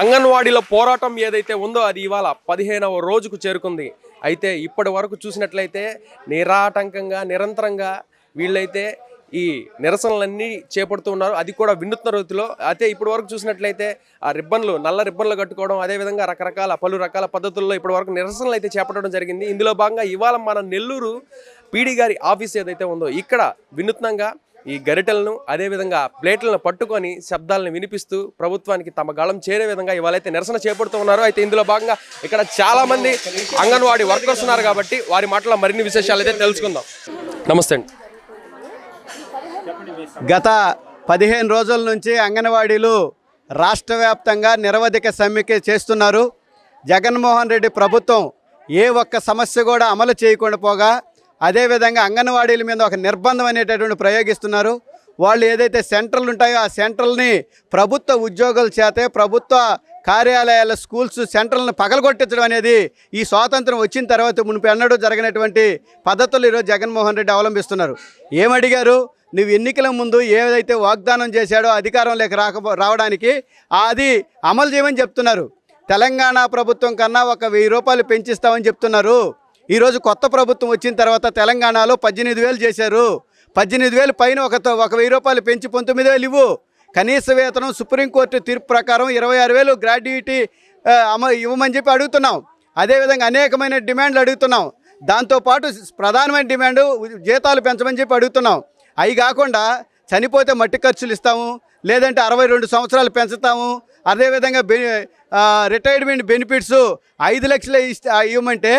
అంగన్వాడీల పోరాటం ఏదైతే ఉందో అది ఇవాళ పదిహేనవ రోజుకు చేరుకుంది. అయితే ఇప్పటి వరకు చూసినట్లయితే నిరాటంకంగా నిరంతరంగా వీళ్ళైతే ఈ నిరసనలన్నీ చేపడుతూ ఉన్నారు. అది కూడా వినూత్న రీతిలో. అయితే ఇప్పటి వరకు చూసినట్లయితే ఆ రిబ్బన్లు నల్ల రిబ్బన్లు కట్టుకోవడం అదేవిధంగా రకరకాల పలు రకాల పద్ధతుల్లో ఇప్పటి వరకు నిరసనలు అయితే చేపట్టడం జరిగింది. ఇందులో భాగంగా ఇవాళ మన నెల్లూరు పీడీ గారి ఆఫీస్ ఏదైతే ఉందో ఇక్కడ వినూత్నంగా ఈ గరిటలను అదేవిధంగా ప్లేట్లను పట్టుకొని శబ్దాలను వినిపిస్తూ ప్రభుత్వానికి తమ గళం చేరే విధంగా ఇవాళైతే నిరసన చేపడుతూ ఉన్నారు. అయితే ఇందులో భాగంగా ఇక్కడ చాలామంది అంగన్వాడీ వర్కర్స్ ఉన్నారు కాబట్టి వారి మాటలో మరిన్ని విశేషాలు అయితే తెలుసుకుందాం. నమస్తే అండి. గత పదిహేను రోజుల నుంచి అంగన్వాడీలు రాష్ట్ర వ్యాప్తంగా నిరవధిక సమ్మెకి చేస్తున్నారు. జగన్మోహన్ రెడ్డి ప్రభుత్వం ఏ ఒక్క సమస్య కూడా అమలు చేయకుండా పోగా అదేవిధంగా అంగన్వాడీల మీద ఒక నిర్బంధం అనేటటువంటి ప్రయోగిస్తున్నారు. వాళ్ళు ఏదైతే సెంటర్లు ఉంటాయో ఆ సెంటర్లని ప్రభుత్వ ఉద్యోగుల చేతే ప్రభుత్వ కార్యాలయాల స్కూల్స్ సెంటర్లను పగలగొట్టించడం అనేది ఈ స్వాతంత్రం వచ్చిన తర్వాత మునుపు ఎన్నడూ జరగనటువంటి పద్ధతులు ఈరోజు జగన్మోహన్ రెడ్డి అవలంబిస్తున్నారు. ఏమడిగారు? నువ్వు ఎన్నికల ముందు ఏదైతే వాగ్దానం చేశాడో అధికారంలోకి రాక రావడానికి అది అమలు చేయమని చెప్తున్నారు. తెలంగాణ ప్రభుత్వం కన్నా ఒక వెయ్యి రూపాయలు పెంచిస్తామని చెప్తున్నారు. ఈరోజు కొత్త ప్రభుత్వం వచ్చిన తర్వాత తెలంగాణలో పద్దెనిమిది వేలు చేశారు. పద్దెనిమిది వేలు పైన ఒక ఒక వెయ్యి రూపాయలు పెంచి పంతొమ్మిది వేలు ఇవ్వు. కనీస వేతనం సుప్రీంకోర్టు తీర్పు ప్రకారం ఇరవై ఆరు వేలు గ్రాడ్యుయేటీ అమ ఇవ్వమని చెప్పి అడుగుతున్నాం. అదేవిధంగా అనేకమైన డిమాండ్లు అడుగుతున్నాం. దాంతోపాటు ప్రధానమైన డిమాండ్ జీతాలు పెంచమని చెప్పి అడుగుతున్నాం. అవి కాకుండా చనిపోతే మట్టి ఖర్చులు ఇస్తాము లేదంటే అరవై రెండు సంవత్సరాలు పెంచుతాము. అదేవిధంగా బె రిటైర్మెంట్ బెనిఫిట్స్ ఐదు లక్షలు ఇస్తే ఇవ్వమంటే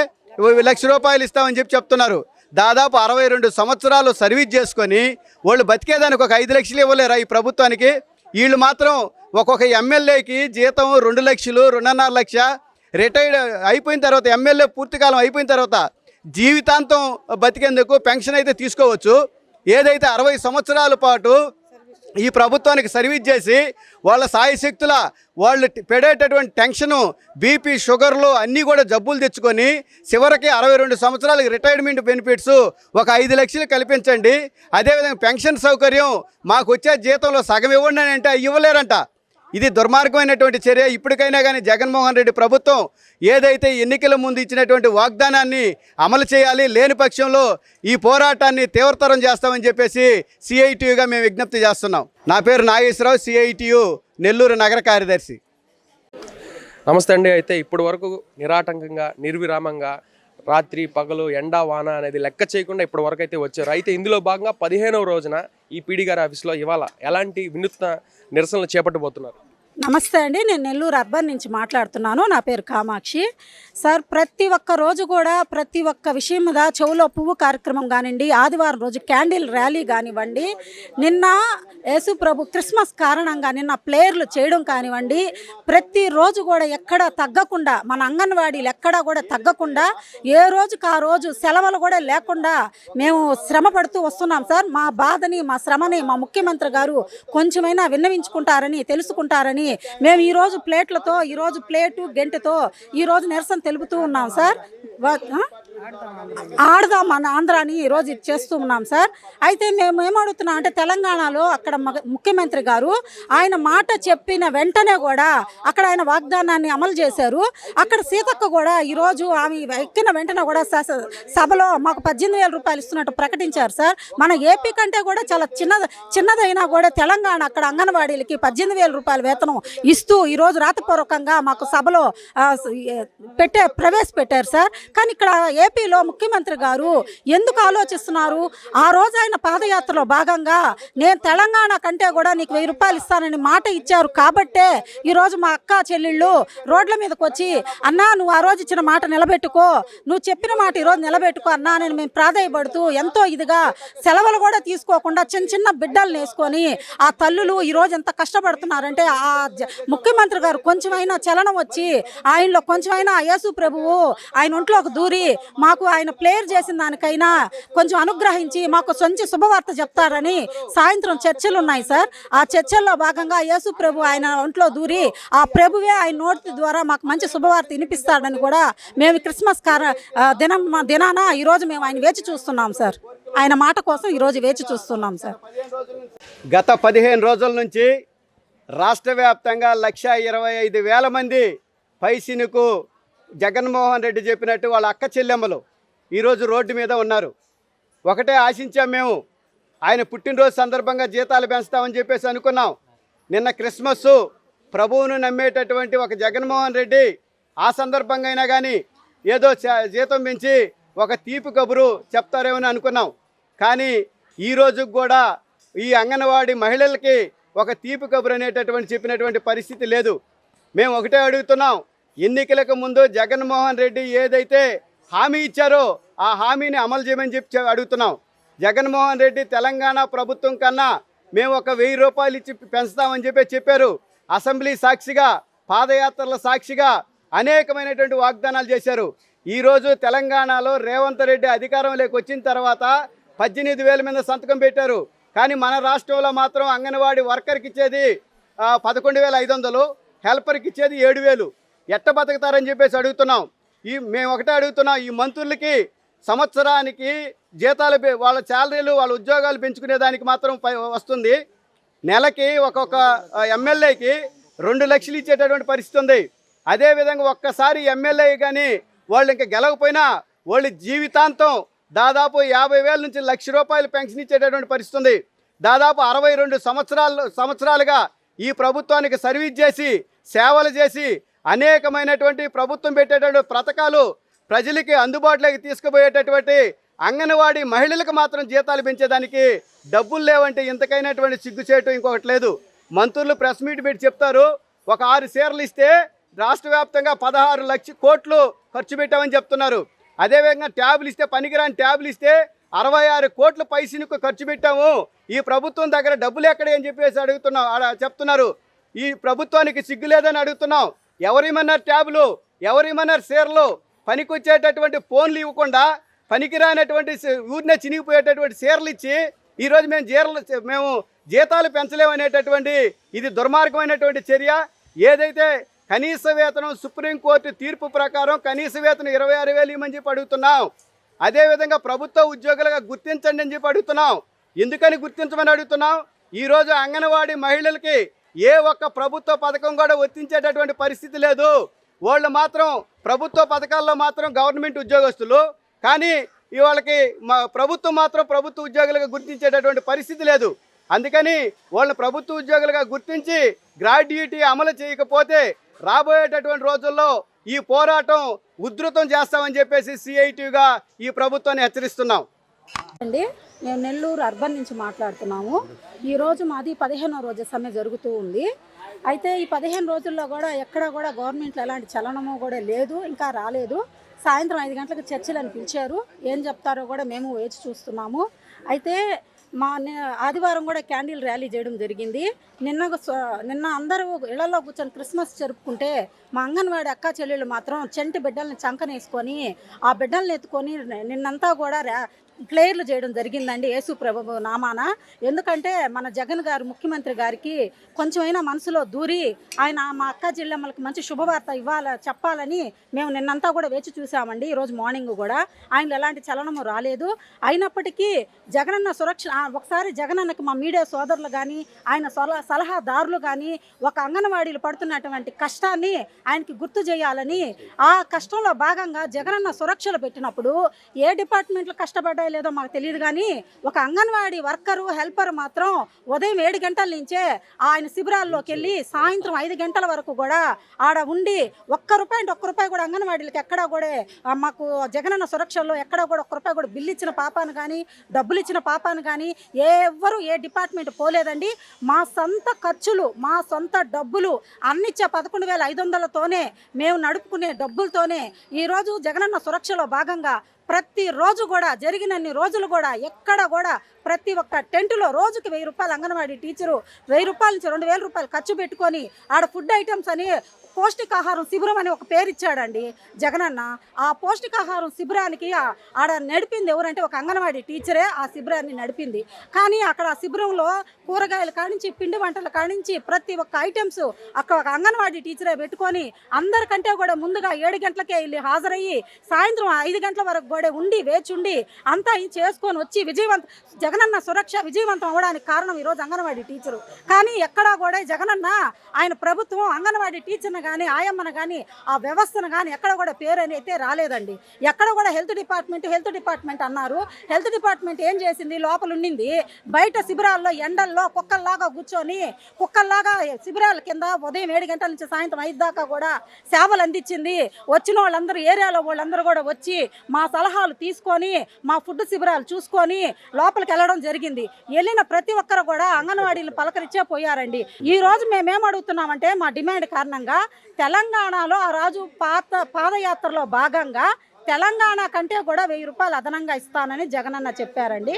లక్ష రూపాయలు ఇస్తామని చెప్పి చెప్తున్నారు. దాదాపు అరవై రెండు సంవత్సరాలు సర్వీస్ చేసుకొని వాళ్ళు బతికేదానికి ఒక ఐదు లక్షలు ఇవ్వలేరా ఈ ప్రభుత్వానికి? వీళ్ళు మాత్రం ఒక్కొక్క ఎమ్మెల్యేకి జీతం రెండు లక్షలు రెండున్నర లక్ష రిటైర్డ్ అయిపోయిన తర్వాత ఎమ్మెల్యే పూర్తికాలం అయిపోయిన తర్వాత జీవితాంతం బతికేందుకు పెన్షన్ అయితే తీసుకోవచ్చు. ఏదైతే అరవై సంవత్సరాల పాటు ఈ ప్రభుత్వానికి సర్వీస్ చేసి వాళ్ళ సాయశక్తుల వాళ్ళు పెడేటటువంటి టెన్షను బీపీ షుగర్లు అన్నీ కూడా జబ్బులు తెచ్చుకొని చివరికి అరవై రెండు సంవత్సరాలకి రిటైర్మెంట్ బెనిఫిట్స్ ఒక ఐదు లక్షలు కల్పించండి. అదేవిధంగా పెన్షన్ సౌకర్యం మాకు వచ్చే జీతంలో సగం ఇవ్వండి అని అంటే ఇవ్వలేరంట. ఇది దుర్మార్గమైనటువంటి చర్య. ఇప్పటికైనా కానీ జగన్మోహన్ రెడ్డి ప్రభుత్వం ఏదైతే ఎన్నికల ముందు ఇచ్చినటువంటి వాగ్దానాన్ని అమలు చేయాలి లేని పక్షంలో ఈ పోరాటాన్ని తీవ్రతరం చేస్తామని చెప్పేసి సిఐటియుగా మేము విజ్ఞప్తి చేస్తున్నాం. నా పేరు నాగేశ్వరరావు సిఐటియు నెల్లూరు నగర కార్యదర్శి. నమస్తే అండి. అయితే ఇప్పటి వరకు నిరాటంకంగా నిర్విరామంగా రాత్రి పగలు ఎండ వాన అనేది లెక్క చేయకుండా ఇప్పటి వరకు అయితే వచ్చారు. అయితే ఇందులో భాగంగా పదిహేనవ రోజున ఈ పీడీ గారి ఆఫీస్లో ఇవాళ ఎలాంటి వినూత్న నిరసనలు చేపట్టబోతున్నారు? నమస్తే అండి నేను నెల్లూరు అర్బన్ నుంచి మాట్లాడుతున్నాను. నా పేరు కామాక్షి. సార్ ప్రతి ఒక్క రోజు కూడా ప్రతి ఒక్క విషయం మీద చెవులో పువ్వు కార్యక్రమం కానివ్వండి ఆదివారం రోజు క్యాండిల్ ర్యాలీ కానివ్వండి నిన్న యేసు ప్రభు క్రిస్మస్ కారణంగా నిన్న ప్లేయర్లు చేయడం కానివ్వండి ప్రతిరోజు కూడా ఎక్కడ తగ్గకుండా మన అంగన్వాడీలు ఎక్కడా కూడా తగ్గకుండా ఏ రోజుకి ఆ రోజు సెలవులు కూడా లేకుండా మేము శ్రమ పడుతూ వస్తున్నాం సార్. మా బాధని మా శ్రమని మా ముఖ్యమంత్రి గారు కొంచెమైనా విన్నవించుకుంటారని తెలుసుకుంటారని మేము ఈరోజు ప్లేట్లతో ఈరోజు ప్లేటు గంటతో ఈరోజు నిరసన తెలుపుతూ ఉన్నాం సార్. ఆడదాం మన ఆంధ్రాని ఈరోజు ఇది చేస్తూ ఉన్నాం సార్. అయితే మేము ఏమడుగుతున్నాం అంటే తెలంగాణలో అక్కడ మగ- ముఖ్యమంత్రి గారు ఆయన మాట చెప్పిన వెంటనే కూడా అక్కడ ఆయన వాగ్దానాన్ని అమలు చేశారు. అక్కడ సీతక్క కూడా ఈరోజు ఆమె ఎక్కిన వెంటనే కూడా సభలో మాకు పద్దెనిమిది వేల రూపాయలు ఇస్తున్నట్టు ప్రకటించారు సార్. మన ఏపీ కంటే కూడా చాలా చిన్న చిన్నదైనా కూడా తెలంగాణ అక్కడ అంగన్వాడీలకి పద్దెనిమిది వేల రూపాయల వేతనం ఇస్తూ ఈరోజు రాతపూర్వకంగా మాకు సభలో పెట్టే ప్రవేశపెట్టారు సార్. కానీ ఇక్కడ ఏపీలో ముఖ్యమంత్రి గారు ఎందుకు ఆలోచిస్తున్నారు? ఆ రోజు ఆయన పాదయాత్రలో భాగంగా నేను తెలంగాణ కంటే కూడా నీకు వెయ్యి రూపాయలు ఇస్తానని మాట ఇచ్చారు. కాబట్టే ఈరోజు మా అక్క చెల్లెళ్ళు రోడ్ల మీదకి వచ్చి అన్నా నువ్వు ఆ రోజు ఇచ్చిన మాట నిలబెట్టుకో. నువ్వు చెప్పిన మాట ఈరోజు నిలబెట్టుకో అన్నా నేను మేము ప్రాధాయపడుతూ ఎంతో ఇదిగా సెలవులు కూడా తీసుకోకుండా చిన్న చిన్న బిడ్డలు వేసుకొని ఆ తల్లులు ఈరోజు ఎంత కష్టపడుతున్నారంటే ఆ జ- ముఖ్యమంత్రి గారు కొంచెమైనా చలనం వచ్చి ఆయనలో కొంచెమైనా యేసు ప్రభువు ఆయన ఒంట్లోకి దూరి మాకు ఆయన ప్లేయర్ చేసిన దానికైనా కొంచెం అనుగ్రహించి మాకు సొంచి శుభవార్త చెప్తారని సాయంత్రం చర్చలు ఉన్నాయి సార్. ఆ చర్చల్లో భాగంగా యేసు ప్రభు ఆయన ఒంట్లో దూరి ఆ ప్రభువే ఆయన నోటి ద్వారా మాకు మంచి శుభవార్త వినిపిస్తాడని కూడా మేము క్రిస్మస్ కార దినం దినం దినాన ఈరోజు మేము ఆయన వేచి చూస్తున్నాం సార్. ఆయన మాట కోసం ఈరోజు వేచి చూస్తున్నాం సార్. గత పదిహేను రోజుల నుంచి రాష్ట్ర వ్యాప్తంగా లక్ష ఇరవై ఐదు వేల మంది పైసినుకు జగన్మోహన్ రెడ్డి చెప్పినట్టు వాళ్ళ అక్క చెల్లెమ్మలు ఈరోజు రోడ్డు మీద ఉన్నారు. ఒకటే ఆశించాం మేము. ఆయన పుట్టినరోజు సందర్భంగా జీతాలు పెంచుతామని చెప్పేసి అనుకున్నాం. నిన్న క్రిస్మస్ ప్రభువును నమ్మేటటువంటి ఒక జగన్మోహన్ రెడ్డి ఆ సందర్భంగా అయినా కానీ ఏదో చ- జీతం పెంచి ఒక తీపి కబురు చెప్తారేమని అనుకున్నాం. కానీ ఈ కూడా ఈ అంగన్వాడీ మహిళలకి ఒక తీపి కబురు అనేటటువంటి చెప్పినటువంటి పరిస్థితి లేదు. మేము ఒకటే అడుగుతున్నాం. ఎన్నికలకు ముందు జగన్మోహన్ రెడ్డి ఏదైతే హామీ ఇచ్చారో ఆ హామీని అమలు చేయమని చెప్పి అడుగుతున్నాం. జగన్మోహన్ రెడ్డి తెలంగాణ ప్రభుత్వం కన్నా మేము ఒక వెయ్యి రూపాయలు ఇచ్చి పెంచుతామని చెప్పి చెప్పారు. అసెంబ్లీ సాక్షిగా పాదయాత్రల సాక్షిగా అనేకమైనటువంటి వాగ్దానాలు చేశారు. ఈరోజు తెలంగాణలో రేవంత్ రెడ్డి అధికారంలోకి వచ్చిన తర్వాత పద్దెనిమిది వేల మీద సంతకం పెట్టారు. కానీ మన రాష్ట్రంలో మాత్రం అంగన్వాడీ వర్కర్కి ఇచ్చేది పదకొండు వేల ఐదు వందలు హెల్పర్కి ఇచ్చేది ఏడు వేలు. ఎట్ట బతుకుతారని చెప్పేసి అడుగుతున్నాం. ఈ మేము ఒకటే అడుగుతున్నాం ఈ మంత్రులకి సంవత్సరానికి జీతాలు వాళ్ళ శాలరీలు వాళ్ళ ఉద్యోగాలు పెంచుకునే దానికి మాత్రం పై- వస్తుంది. నెలకి ఒక్కొక్క ఎమ్మెల్యేకి రెండు లక్షలు ఇచ్చేటటువంటి పరిస్థితి ఉంది. అదేవిధంగా ఒక్కసారి ఎమ్మెల్యే కానీ వాళ్ళు ఇంకా గెలవకపోయినా వాళ్ళు జీవితాంతం దాదాపు యాభై వేల నుంచి లక్ష రూపాయలు పెన్షన్ ఇచ్చేటటువంటి పరిస్థితి ఉంది. దాదాపు అరవై రెండు సంవత్సరాలు సంవత్సరాలుగా ఈ ప్రభుత్వానికి సర్వీస్ చేసి సేవలు చేసి అనేకమైనటువంటి ప్రభుత్వం పెట్టేటటువంటి పథకాలు ప్రజలకి అందుబాటులోకి తీసుకుపోయేటటువంటి అంగన్వాడీ మహిళలకు మాత్రం జీతాలు పెంచేదానికి డబ్బులు లేవంటే ఇంతకైనటువంటి సిగ్గు చేయటం ఇంకొకటి లేదు. మంత్రులు ప్రెస్ మీట్ పెట్టి చెప్తారు ఒక ఆరు చీరలు ఇస్తే రాష్ట్ర వ్యాప్తంగా పదహారు లక్ష కోట్లు ఖర్చు పెట్టామని చెప్తున్నారు. అదేవిధంగా ట్యాబ్లు ఇస్తే పనికిరాని ట్యాబ్లు ఇస్తే అరవై ఆరు కోట్ల పైసలకు ఖర్చు పెట్టాము. ఈ ప్రభుత్వం దగ్గర డబ్బులు ఎక్కడే అని చెప్పేసి అడుగుతున్నాం ఆడ చెప్తున్నారు. ఈ ప్రభుత్వానికి సిగ్గు లేదని అడుగుతున్నాం. ఎవరేమన్నారు ట్యాబ్లు ఎవరేమన్నారు షేర్లు పనికొచ్చేటటువంటి ఫోన్లు ఇవ్వకుండా పనికిరానటువంటి ఊరినే చినిగిపోయేటటువంటి షేర్లు ఇచ్చి ఈరోజు మేము జీరలు మేము జీతాలు పెంచలేమనేటటువంటి ఇది దుర్మార్గమైనటువంటి చర్య. ఏదైతే కనీస వేతనం సుప్రీంకోర్టు తీర్పు ప్రకారం కనీస వేతనం ఇరవై ఆరు వేలు ఇవ్వమని చెప్పి అడుగుతున్నాం. అదేవిధంగా ప్రభుత్వ ఉద్యోగులుగా గుర్తించండి అని చెప్పి అడుగుతున్నాం. ఎందుకని గుర్తించమని అడుగుతున్నాం? ఈరోజు అంగన్వాడీ మహిళలకి ఏ ఒక్క ప్రభుత్వ పథకం కూడా వర్తించేటటువంటి పరిస్థితి లేదు. వాళ్ళు మాత్రం ప్రభుత్వ పథకాల్లో మాత్రం గవర్నమెంట్ ఉద్యోగస్తులు. కానీ ఇవాళకి వాళ్ళకి మా ప్రభుత్వం మాత్రం ప్రభుత్వ ఉద్యోగులుగా గుర్తించేటటువంటి పరిస్థితి లేదు. అందుకని వాళ్ళని ప్రభుత్వ ఉద్యోగులుగా గుర్తించి గ్రాడ్యుయేటీ అమలు చేయకపోతే రాబోయేటటువంటి రోజుల్లో ఈ పోరాటం ఉధృతం చేస్తామని చెప్పేసి సిఐటిగా ఈ ప్రభుత్వాన్ని హెచ్చరిస్తున్నాం. అండి మేము నెల్లూరు అర్బన్ నుంచి మాట్లాడుతున్నాము. ఈరోజు మాది పదిహేనో రోజు సమ్మె జరుగుతూ ఉంది. అయితే ఈ పదిహేను రోజుల్లో కూడా ఎక్కడ కూడా గవర్నమెంట్లో ఎలాంటి చలనము కూడా లేదు ఇంకా రాలేదు. సాయంత్రం ఐదు గంటలకు చర్చలను పిలిచారు. ఏం చెప్తారో కూడా మేము వేచి చూస్తున్నాము. అయితే మా ఆదివారం కూడా క్యాండిల్ ర్యాలీ చేయడం జరిగింది. నిన్న నిన్న అందరూ ఇళ్ళలో కూర్చొని క్రిస్మస్ జరుపుకుంటే మా అంగన్వాడి అక్క చెల్లెళ్ళు మాత్రం చెంటి బిడ్డల్ని చంకనేసుకొని ఆ బిడ్డల్ని ఎత్తుకొని నిన్నంతా కూడా ప్లేయర్లు చేయడం జరిగిందండి యేసు ప్రభు నామాన. ఎందుకంటే మన జగన్ గారు ముఖ్యమంత్రి గారికి కొంచెమైనా మనసులో దూరి ఆయన మా అక్క జిల్లమ్మలకి మంచి శుభవార్త ఇవ్వాల చెప్పాలని మేము నిన్నంతా కూడా వేచి చూసామండి ఈరోజు మార్నింగ్ కూడా. ఆయన ఎలాంటి చలనము రాలేదు. అయినప్పటికీ జగనన్న సురక్ష ఒకసారి జగనన్నకి మా మీడియా సోదరులు కానీ ఆయన సలహా సలహాదారులు కానీ ఒక అంగన్వాడీలు పడుతున్నటువంటి కష్టాన్ని ఆయనకి గుర్తు చేయాలని ఆ కష్టంలో భాగంగా జగనన్న సురక్షలు పెట్టినప్పుడు ఏ డిపార్ట్మెంట్లు కష్టపడ్డాయో లేదో మాకు తెలియదు కానీ ఒక అంగన్వాడీ వర్కరు హెల్పర్ మాత్రం ఉదయం ఏడు గంటల నుంచే ఆయన శిబిరాల్లోకి వెళ్ళి సాయంత్రం ఐదు గంటల వరకు కూడా ఆడ ఉండి ఒక్క రూపాయి అంటే ఒక్క రూపాయి కూడా అంగన్వాడీలకి ఎక్కడా కూడా మాకు జగనన్న సురక్షలో ఎక్కడా కూడా ఒక్క రూపాయి కూడా బిల్లు ఇచ్చిన పాపాను కానీ డబ్బులు ఇచ్చిన పాపాను కానీ ఎవ్వరు ఏ డిపార్ట్మెంట్ పోలేదండి. మా సొంత ఖర్చులు మా సొంత డబ్బులు అన్నిచ్చే పదకొండు వేల ఐదు వందలతోనే మేము నడుపుకునే డబ్బులతోనే ఈరోజు జగనన్న సురక్షలో భాగంగా ప్రతిరోజు కూడా జరిగినన్ని రోజులు కూడా ఎక్కడ కూడా ప్రతి ఒక్క టెంట్లో రోజుకి వెయ్యి రూపాయలు అంగన్వాడీ టీచరు వెయ్యి రూపాయల నుంచి రెండు వేల రూపాయలు ఖర్చు పెట్టుకొని ఆడ ఫుడ్ ఐటమ్స్ అని పౌష్టికాహారం శిబిరం అని ఒక పేరు ఇచ్చాడండి జగనన్న. ఆ పౌష్టికాహారం శిబిరానికి ఆడ నడిపింది ఎవరంటే ఒక అంగన్వాడీ టీచరే ఆ శిబిరాన్ని నడిపింది. కానీ అక్కడ ఆ శిబిరంలో కూరగాయలు కానించి పిండి వంటలు కానించి ప్రతి ఒక్క ఐటమ్స్ అక్కడ ఒక అంగన్వాడీ టీచరే పెట్టుకొని అందరికంటే కూడా ముందుగా ఏడు గంటలకే వెళ్ళి హాజరయ్యి సాయంత్రం ఐదు గంటల వరకు కూడా ఉండి వేచి ఉండి అంతా చేసుకొని వచ్చి విజయవంత జగనన్న సురక్ష విజయవంతం అవ్వడానికి కారణం ఈరోజు అంగన్వాడీ టీచరు. కానీ ఎక్కడా కూడా జగనన్న ఆయన ప్రభుత్వం అంగన్వాడీ టీచర్ని కానీ ఆయమ్మను కానీ ఆ వ్యవస్థను కానీ ఎక్కడ కూడా పేరు అని అయితే రాలేదండి. ఎక్కడ కూడా హెల్త్ డిపార్ట్మెంట్ హెల్త్ డిపార్ట్మెంట్ అన్నారు. హెల్త్ డిపార్ట్మెంట్ ఏం చేసింది? లోపల ఉండింది. బయట శిబిరాల్లో ఎండల్లో కుక్కల్లాగా కూర్చొని కుక్కల్లాగా శిబిరాల కింద ఉదయం ఏడు గంటల నుంచి సాయంత్రం ఐదు దాకా కూడా సేవలు అందించింది. వచ్చిన వాళ్ళందరూ ఏరియాలో వాళ్ళందరూ కూడా వచ్చి మా సలహాలు తీసుకొని మా ఫుడ్ శిబిరాలు చూసుకొని లోపలికి వెళ్ళడం జరిగింది. వెళ్ళిన ప్రతి ఒక్కరు కూడా అంగన్వాడీలు పలకరించే పోయారండి. ఈ రోజు మేమేం అడుగుతున్నామంటే మా డిమాండ్ కారణంగా తెలంగాణలో ఆ రాజు పాత పాదయాత్రలో భాగంగా తెలంగాణ కంటే కూడా వెయ్యి రూపాయలు అదనంగా ఇస్తానని జగనన్న చెప్పారండి.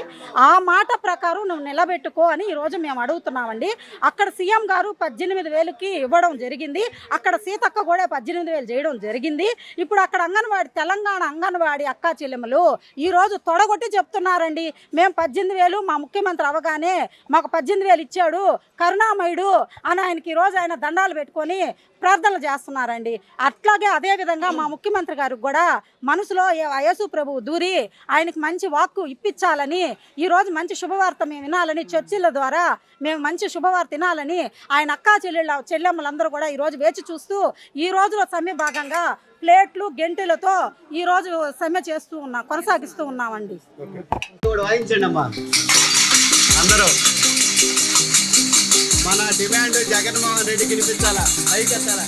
ఆ మాట ప్రకారం నువ్వు నిలబెట్టుకో అని ఈరోజు మేము అడుగుతున్నామండి. అక్కడ సీఎం గారు పద్దెనిమిది వేలకి ఇవ్వడం జరిగింది. అక్కడ సీతక్క కూడా పద్దెనిమిది వేలు చేయడం జరిగింది. ఇప్పుడు అక్కడ అంగన్వాడి తెలంగాణ అంగన్వాడి అక్కా చెల్లెములు ఈరోజు తొడగొట్టి చెప్తున్నారండి. మేము పద్దెనిమిది వేలు మా ముఖ్యమంత్రి అవగానే మాకు పద్దెనిమిది వేలు ఇచ్చాడు. కరుణామయుడు అని ఆయనకి ఈరోజు ఆయన దండాలు పెట్టుకొని ప్రార్థనలు చేస్తున్నారండి. అట్లాగే అదేవిధంగా మా ముఖ్యమంత్రి గారికి కూడా మనసులో యేసు ప్రభువు దూరి ఆయనకు మంచి వాక్కు ఇప్పించాలని ఈరోజు మంచి శుభవార్త మేము వినాలని చర్చిల ద్వారా మేము మంచి శుభవార్త వినాలని ఆయన అక్కా చెల్లెళ్ళ చెల్లెమ్మలందరూ కూడా ఈరోజు వేచి చూస్తూ ఈ రోజులో సమ్మె భాగంగా ప్లేట్లు గెంటెలతో ఈ రోజు సమ్మె చేస్తూ ఉన్నాం కొనసాగిస్తూ ఉన్నామండి. అందరూ. మన డిమాండ్ జగన్మోహన్ రెడ్డికి వినిపించాలా పైకెత్తాలా?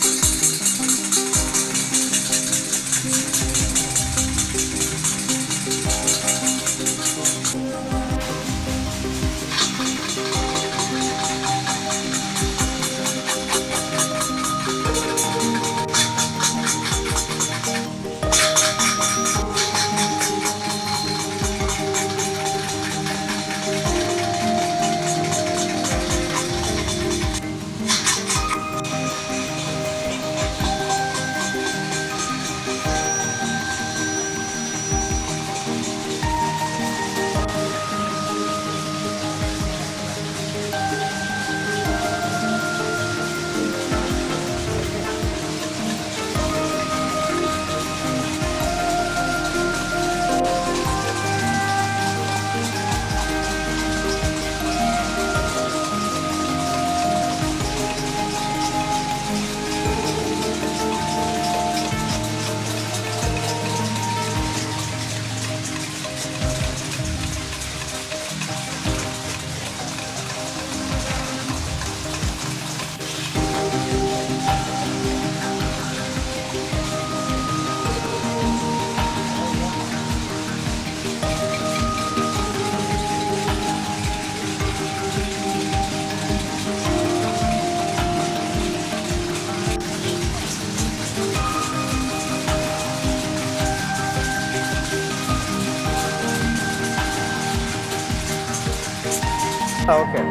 ఓకే.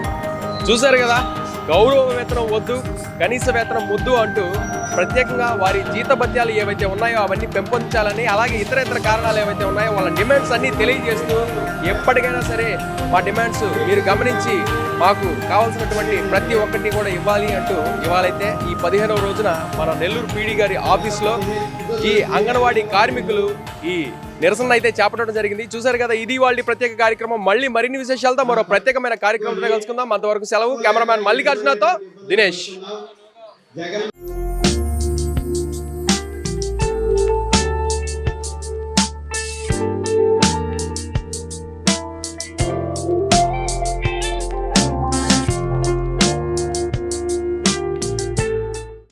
చూశారు కదా? గౌరవ వేతనం వద్దు కనీస వేతనం ముద్దు అంటూ ప్రత్యేకంగా వారి జీతభత్యాలు ఏవైతే ఉన్నాయో అవన్నీ పెంపొందించాలని అలాగే ఇతర ఇతర కారణాలు ఏవైతే ఉన్నాయో వాళ్ళ డిమాండ్స్ అన్నీ తెలియజేస్తూ ఎప్పటికైనా సరే మా డిమాండ్స్ మీరు గమనించి మాకు కావాల్సినటువంటి ప్రతి ఒక్కటి కూడా ఇవ్వాలి అంటూ ఇవాళైతే ఈ పదిహేనవ రోజున మన నెల్లూరు పీడీ గారి ఆఫీస్లో ఈ అంగన్వాడీ కార్మికులు ఈ నిరసన అయితే చేపట్టడం జరిగింది. చూశారు కదా ఇది వాళ్ళ ప్రత్యేక కార్యక్రమం. మళ్ళీ మరిన్ని విశేషాలతో మరో ప్రత్యేకమైన కార్యక్రమంతో కలుసుకుందాం. అంతవరకు సెలవు. కెమెరామ్యాన్ మల్లికార్జునతో దినేష్. జగన్